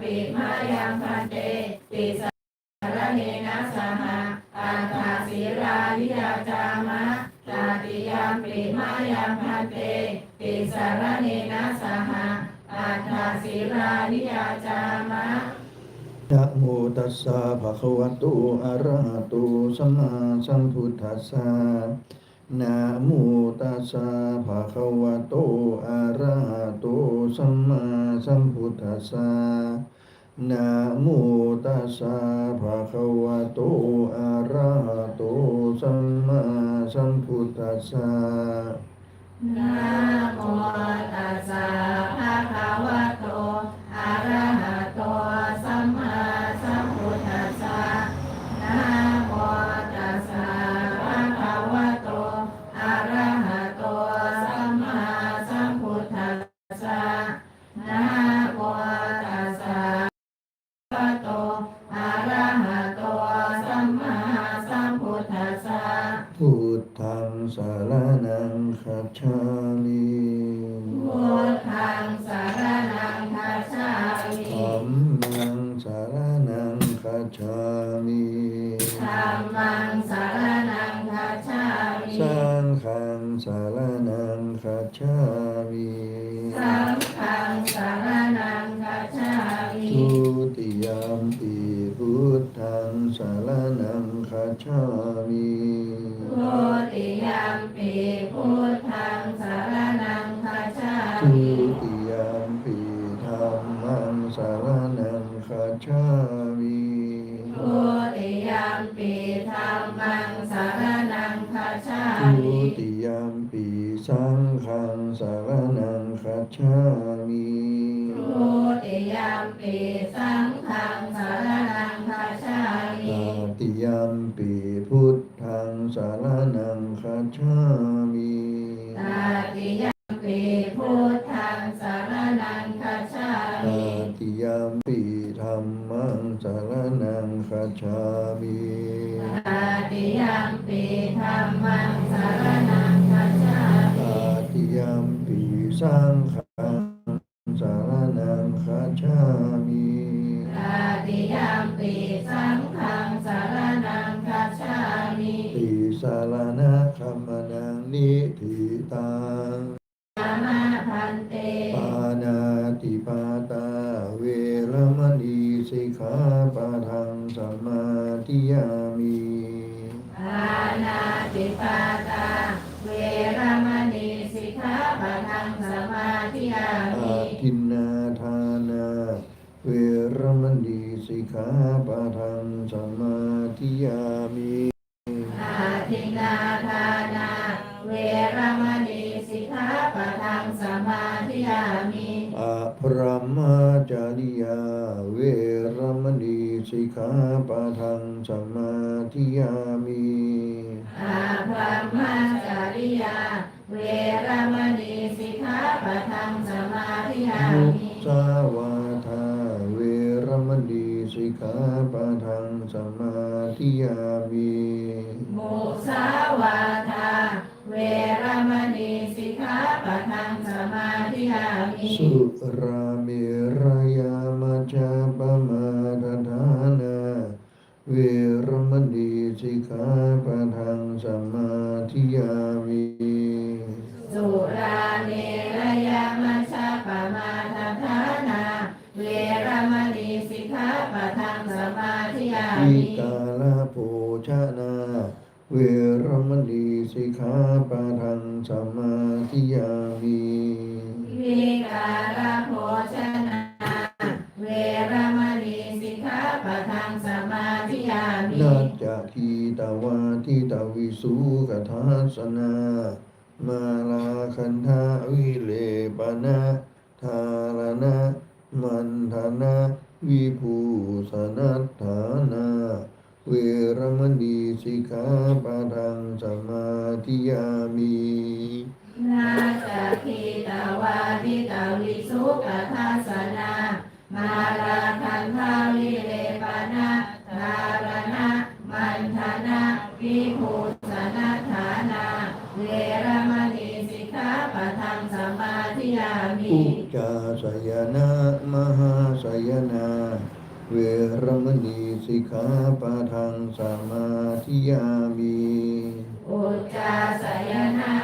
ปิมายังพันเตติสารเนนะสหอาคาศิราวิยาจามะตาติยามปิมายังพันเตติสารเนนะสหอาคาศิราวิยาจามะนะโมตัสสะภะคะวะโตอะระหะโตสัมมาสัมพุทธัสสะ นะโมตัสสะภะคะวะโต อะระหะโต สัมมาสัมพุทธัสสะนะโมตัสสะภะคะวะโต อะระหะโต สัมมาสัมพุทธัสสะนะโมตัสสะภะคะวะโต อะระหะโต สัมมาามปีพุทธังสารนังคาชามิพุติยัมปิพุท ปีพุทธังสารนังคัจฉามิตาติยัมปิพุทธังสารนังคัจฉาตมิติยามปีธัมมังสารนังคัจฉา สารนะคัมมนังนิทิตังสมาพันเต ปานาติปาตา เวรมณีสิกขาปะทังสมมาธิยามิปานาติปาตา เวรมณีสิกขาปะทังสมาธิยาอามิทินนาทานา เวรมณีสิกขาปะทังสมมาธิยามิอา สิกขาปะทังสมมาธิยามิอาภรมจาริยา เวรมณีสิกขาปะทังสมาธิยามุมิสาวาทาเวรมณีสิกขาปะทังสมมาธิยามิมุสาวาทาเวรมณีสิกขาปะทังสมาธิยามิสุรา ขาปะทังสมมาธิยามิวิการะโภชนาเวรมณีสิกขาปะทังสมาธิยามินัจจคีตวาทิตวิสุกทัสนามาลาคันธาวิเลปนะทารณะมันธนะวิภูสนัตฐานา เวรมณีสิกขาปะทังสมาธิยามินาจะคีตาวาทิตาวิสุกทัสนา มาลาคันทาวิเลปนะทารณะมันธนะวิภูสนัฐานาเวรมณีสิกขาปะทังสมาธิยามิอุจจาสยนะมหาสยนาเวร มณีสิกขาปะทังสมาธิยามิอุจจาสยนะ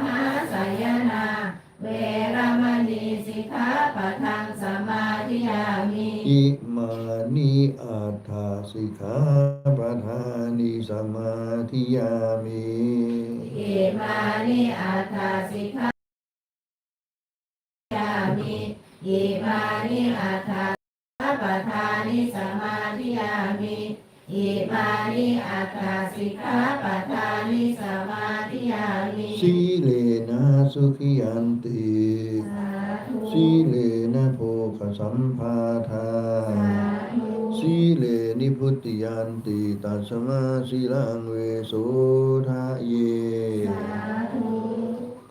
มหาสยนา เวรมณีสิกขาปะทังสมาธิยามิอิมานิอัตถาสิกขาปะทานิสมาธิยามิอิมานิอัตถาสิกขา นิอัตถาสิกขาปะทานิสมาธิยามิสีเลนะสุขิยันติสาธุสีเลนะโภคสัมภาทาสาธุสีเลนิพุตติยันติตัสมาสีลังเวโสทะเยสาธุ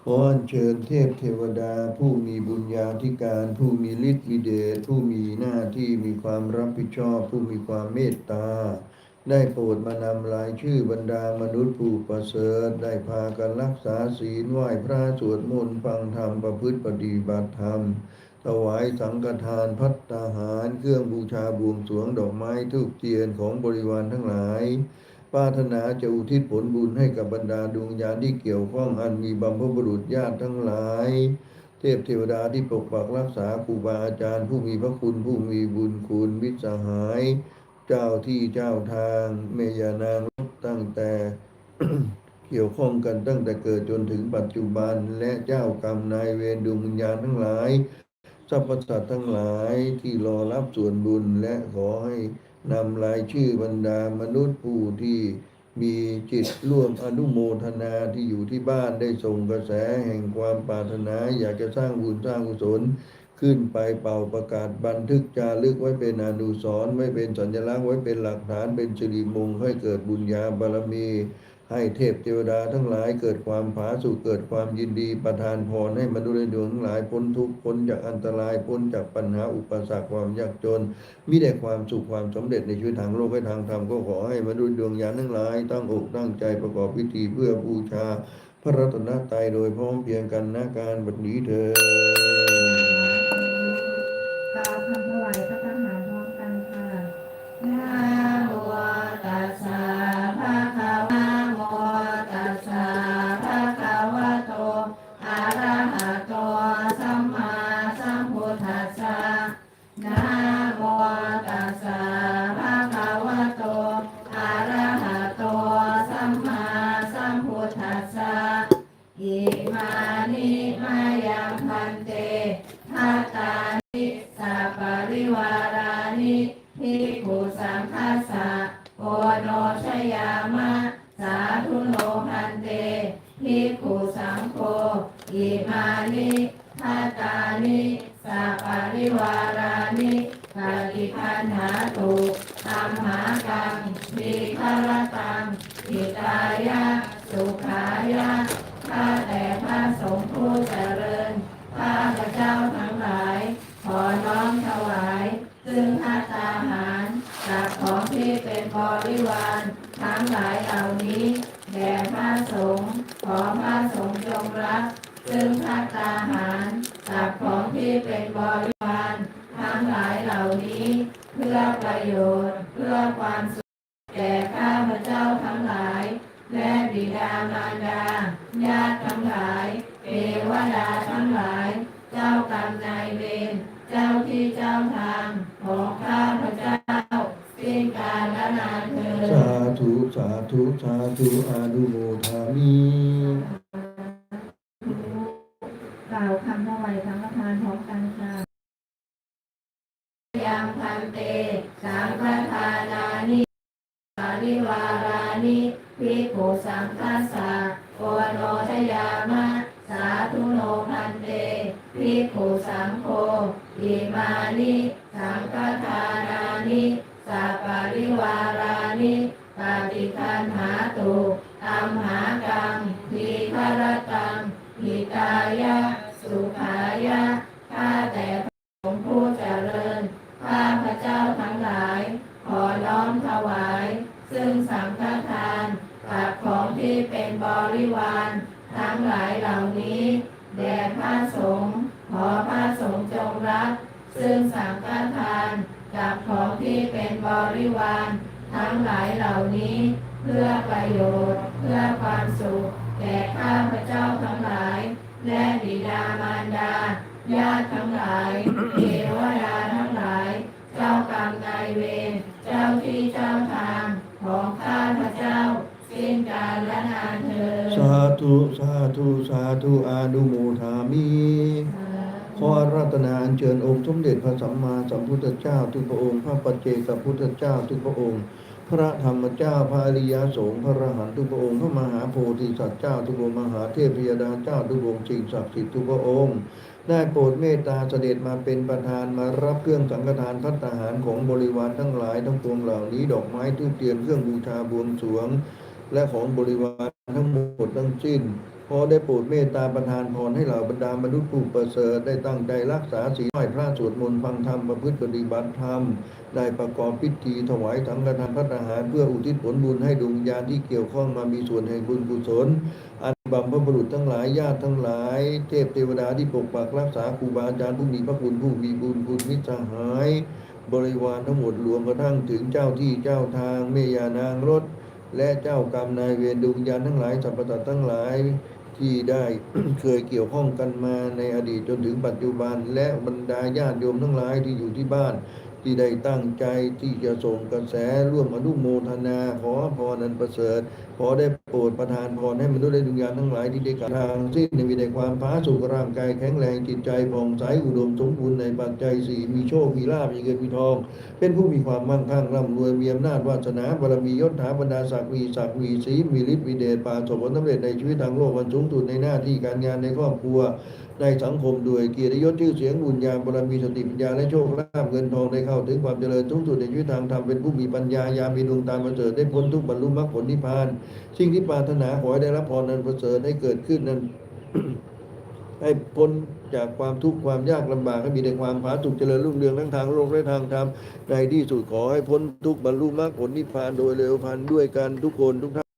ขออัญเชิญเทพเทวดาผู้มีบุญญาธิการผู้มีฤทธิ์มีเดชผู้มีหน้าที่มีความรับผิดชอบ ผู้มีความเมตตา ได้โปรดมานำรายชื่อบรรดามนุษย์ผู้ประเสริฐได้พากันรักษาศีลไหว้พระสวดมนต์ฟังธรรมประพฤติปฏิบัติธรรม ถวายสังฆทานพัตตาหาร เครื่องบูชาบวงสรวงดอกไม้ทูบเทียนของบริวารทั้งหลายปรารถนาจะอุทิศผลบุญให้กับบรรดาดวงญญาณที่เกี่ยวข้องอันมีบัมพบุรุษญาติทั้งหลาย เทพเทวดาที่ปกปักรักษาครูบาอาจารย์ ผู้มีพระคุณผู้มีบุญคุณมิตรสหาย เจ้าที่เจ้าทางเมยานางตั้งแต่เกี่ยวข้องกันตั้งแต่เกิดจนถึงปัจจุบันและเจ้ากรรมนายเวรดวงวิญญาณทั้งหลายสรรพสัตว์ทั้งหลายที่รอรับส่วนบุญและขอให้นำรายชื่อบรรดามนุษย์ผู้ที่มีจิตร่วมอนุโมทนาที่อยู่ที่บ้านได้ส่งกระแสแห่งความปรารถนา อยากจะสร้างบุญสร้างกุศล ขึ้นไปเป่าประกาศบันทึกจารึกไว้เป็นอนุสรณ์ไว้เป็นสัญลักษณ์ไว้เป็นหลักฐานเป็นสิริมงคลให้เกิดบุญญาบารมี ให้เทพเทวดาทั้งหลายเกิดความผาสุกเกิดความยินดีประทานพรให้มนุษย์ในดวงทั้งหลายพ้นทุกข์พ้นจากอันตรายพ้นจากปัญหาอุปสรรคความยากจนมิได้ความสุขความสำเร็จในชีวิตทางโลกและทางธรรมก็ขอให้มนุษย์ดวงญาณทั้งหลายตั้งอกตั้งใจประกอบพิธีเพื่อบูชา พระรัตนตรัยโดยพร้อมเพียงกันนาการบัดนี้เถิดาตุธัมหากังวิคารตังอิตายะสุขายะข้าแต่พระสงฆ์ผู้เจริญข้าพระเจ้าทั้งหลาย ขอน้อมถวาย ซึ่งพัตตาหารจากของที่เป็นบริวารทั้งหลายเหล่านี้แด่พระสงฆ์ขอพระสงฆ์จงรับซึ่งพัตตาหารจากของที่เป็นบริวารทั้งหลายเหล่านี้ พื่อประโยชน์ เพื่อความสุขแก่ข้าพเจ้าทั้งหลาย และบิดามารดา ญาติทั้งหลายเทวดาทั้งหลาย เจ้ากรรมนายเวรเจ้าที่เจ้าทางของข้าพเจ้า สิ้นกาลนานเถิดสาธุ สาธุ สาธุอานุโม ปิวารานิภิกขุสังฆสสะโอโนชยามะสาธุโนพันเตภิกขุสังโฆอิมานิสังฆทานานิสัปปาริวารานิปฏิคันหาตุอัมหากังทีฆรตังหิตายะ สุขายะ ริวาร ทั้งหลายเหล่านี้แด่พระสงฆ์ขอพระสงฆ์ซึ่งสังฆทานกับของที่เป็นบริวาร ทั้งหลายเหล่านี้ เพื่อประโยชน์ เพื่อความสุขแก่ข้าพเจ้าทั้งหลาย และบิดามารดาญาติทั้งหลายเทวดาทั้งหลาย เจ้ากรรมนายเวรเจ้าที่เจ้าทางของข้าพเจ้า สิ้นกาลและนานเธอญสาธุสาธุสาธุอานุโมทามิขออารัตนาอัญเชิญองค์สมเด็จพระสัมมาสัมพุทธเจ้าทุกพระองค์ พระปัจเจกพุทธเจ้าทุกพระองค์ พระธรรมเจ้าพระอริยสงฆ์พระอรหันตุทุกพระองค์พระมหาโพธิสัตว์เจ้าทุกพระองค์มหาเทพยดาเจ้าทุกพระองค์สิ่งศักดิ์สิทธิ์ทุกพระองค์ ได้โปรดเมตตาเสด็จมาเป็นประธานมารับเครื่องสังฆทานพัตตาหารของบริวารทั้งหลายทั้งปวงเหล่านี้ดอกไม้ทูปเทียนเครื่องบูชาบวงสรวง และของบริวารทั้งหมดทั้งสิ้นขอได้โปรดเมตตาประทานพรให้เหล่าบรรดามนุษย์ผู้ประเสริฐได้ตั้งใจรักษาศีลไหว้พระสวดมนต์ฟังธรรมประพฤติปฏิบัติธรรม ได้ประกอบพิธีถวายสังฆทานพัฒหารเพื่ออุทิศผลบุญให้ดวงญญาณที่เกี่ยวข้องมามีส่วนแห่งบุญกุศลอันบัมพบุรุษทั้งหลายญาติทั้งหลาย เทพเทวดาที่ปกปักรักษาครูบาอาจารย์ผู้มีพระคุณผู้มีบุญคุณมิตรสหาย บริวารทั้งหมดรวมกระทั่งถึงเจ้าที่เจ้าทางเมยานางรถ และเจ้ากรรมนายเวรดวงวิญญาณทั้งหลายสรรพสัตว์ทั้งหลายที่ได้เคยเกี่ยวข้องกันมาในอดีตจนถึงปัจจุบัน และบรรดาญาติโยมทั้งหลายที่อยู่ที่บ้าน ที่ได้ตั้งใจที่จะส่งกระแสร่วมอนุโมทนา ขอพรนันประเสริฐขอได้ โปรดประทานพรให้มนุษย์และดวงวิญาณทั้งหลายที่ได้กระทางสิ้นในวินัยความพาสุขร่างกายแข็งแรงจิตใจผ่องใสอุดมสมบูรณ์ในปัจจัยสี่มีโชค มีลาภมีเงินมีทอง เป็นผู้มีความมั่งคั่งร่ำรวยมีอำนาจวาสนาบารมียศถาบรรดาศักดิ์มีศักดิ์มีศีมีฤทธิ์มีเดชปราศผลสำเร็จในชีวิตทางโลกวันสูงสุดในหน้าที่การงานในครอบครัวในสังคมด้วยเกียรติยศชื่อเสียงบุญญาบารมีสติปัญญาและโชคลาภเงินทองได้เข้าถึงความเจริญสูงสุดในชีวิตทางธรรมเป็นผู้มีปัญญายามีดวงตาประเสริฐได้พ้นทุกบรรลุมรรคผลนิพพานสิ่งที่ปรารถนาขอให้ได้รับพรนั้นประเสริฐให้เกิดขึ้นนั้นให้พ้นจากความทุกข์ความยากลำบากให้มีแต่ความผาสุกเจริญรุ่งเรืองทั้งทางโลกและทางธรรมในที่สุดขอให้พ้นทุกข์บรรลุมรรคผลนิพพานโดยเร็วพันด้วยกันทุกคนทุกท่าน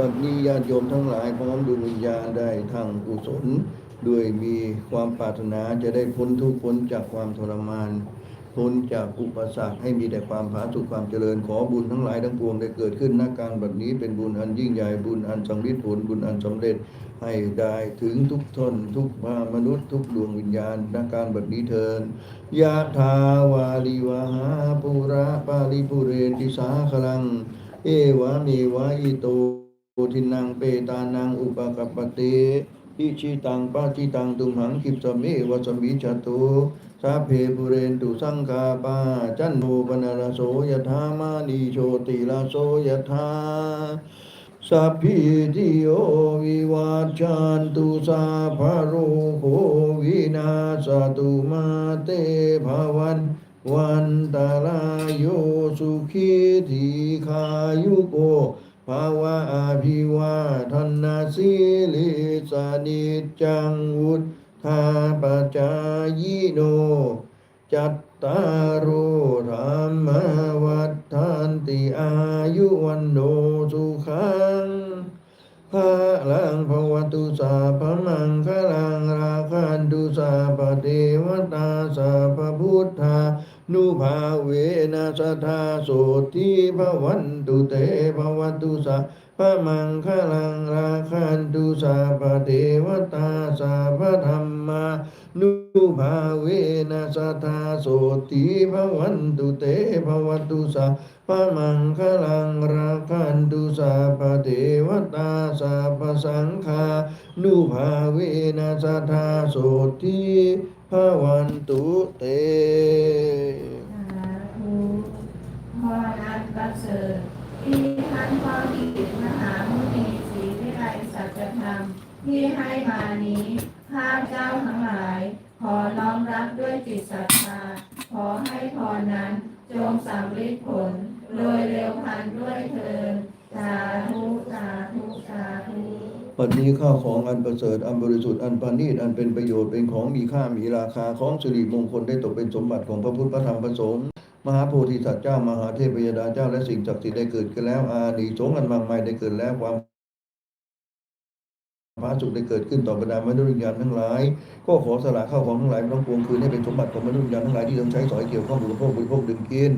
บัดนี้ญาติโยมทั้งหลายพร้อมดวงวิญญาณได้ทางกุศลด้วยมีความปรารถนาจะได้พ้นทุกข์พ้นจากความทรมานพ้นจากอุปสรรคให้มีแต่ความผาสุกความเจริญขอบุญทั้งหลายทั้งปวงได้เกิดขึ้นณการบัดนี้เป็นบุญอันยิ่งใหญ่บุญอันสำลิดผลบุญอันสำเร็จให้ได้ถึงทุกทนทุกภามนุษย์ทุกดวงวิญญาณณการบัดนี้เทินยะทาวาลิวหาปุระปาลิปุเรนติสาคลัง เอวะเมวะอิโต ทินังเปตานังอุปกัปปเตอิชิตังปาจิตังตุมหังคิปสเมวะสมิจตุสาเพปุเรนตุสังกาปาจันโนปนารโสยธามานีโชติลาโสยธาสัพพิติโยวิวัจจันตุสาภโรโควินาสตุมาเตภวันวันตารายโยสุขีทีขายุโก ภาวะอภิวาทนาสิลิสานิจังวุธาปจายโน จัตตารโธรรมวัฏันติอายุวันโนสุขังภาลังภวตุสาพมังคลังราคันตุสาปเทวตาสาพพุทธา นุภาเวนะสทธาโสทิภวันตุเตภวตุสาพมังคลังราคันตุสาปเทวตาสาพธรรมา นุภาเวนะสัทาโสติภวันตุเตภวตุสาพมังคลังราคันตุสาปเทวตาสาปสังฆานุภาเวนะสัทาโสติภวันตุเตสาธุพรอันประเสริฐที่ท่านพ่อกิตมหามุนีศรีวิไลสัจธรรมที่ให้มานี้ ข้าเจ้าทั้งหลาย ขอน้อมรับด้วยจิตศรัทธา ขอให้พรนั้นจงสำลิดผล โดยเร็วพันด้วยเถิดสาธุสาธุสาธุปัจนี้ข้าวของอันประเสริฐอันบริสุทธิ์อันปานีตอันเป็นประโยชน์เป็นของมีค่ามีราคาของสิริมงคลได้ตกเป็นสมบัติของพระพุทธพระธรรมพระสงฆ์มหาโพธิสัตว์เจ้ามหาเทพยดาเจ้าและสิ่งศักดิ์สิทธิ์ได้เกิดขึ้นแล้วอาดีสงส์อันมากมายได้เกิดแล้วความ พระสุขได้เกิดขึ้นต่อบรรดามนุษย์วิญญาณทั้งหลาย ก็ขอสละข้าวของทั้งหลายทั้งปวงคืนให้เป็นสมบัติของมนุษย์วิญญาณทั้งหลายที่ต้องใช้สอยเกี่ยวข้องบริโภคบริโภคดื่มกิน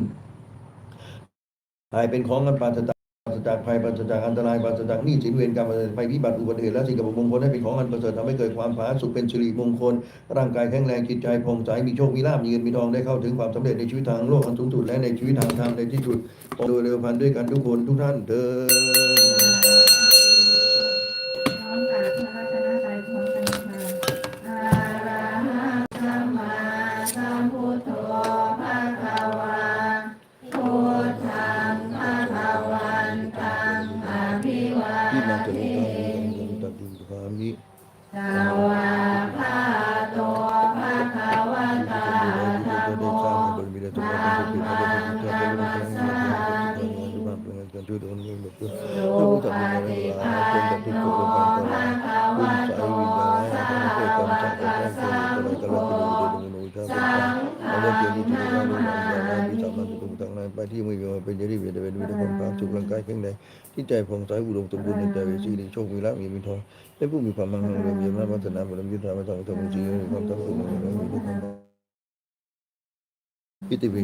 ให้เป็นของกันปราศจากปราศจากภัยปราศจากอันตรายปราศจากหนี้สินเวรกรรมปราศจากภัยพิบัติอุบัติเหตุและสิ่งกับมงคลให้เป็นของอันประเสริฐทำให้เกิดความผาสุกเป็นสิริมงคล ร่างกายแข็งแรงจิตใจผ่องใสมีโชคมีลาภมีเงินมีทองได้เข้าถึงความสำเร็จในชีวิตทางโลกอันสูงสุดและในชีวิตทางธรรมในที่สุดโดยเร็วพันด้วยกันทุกคนทุกท่านเถิด ไปที่มือเป็นยาดีเวทเป็นวิธีความความสุขร่างกายแข็งแรงที่ใจผ่องใสอุดมสมบูรณ์ในใจเป็นสีในโชคมีลาภมีมีทองเป็นผู้มีความมั่งคั่งเรียมเยี่ยมนาพัฒนาบารมียุทธามาทองทองจริงมีความตั้งใจมีความ พิติ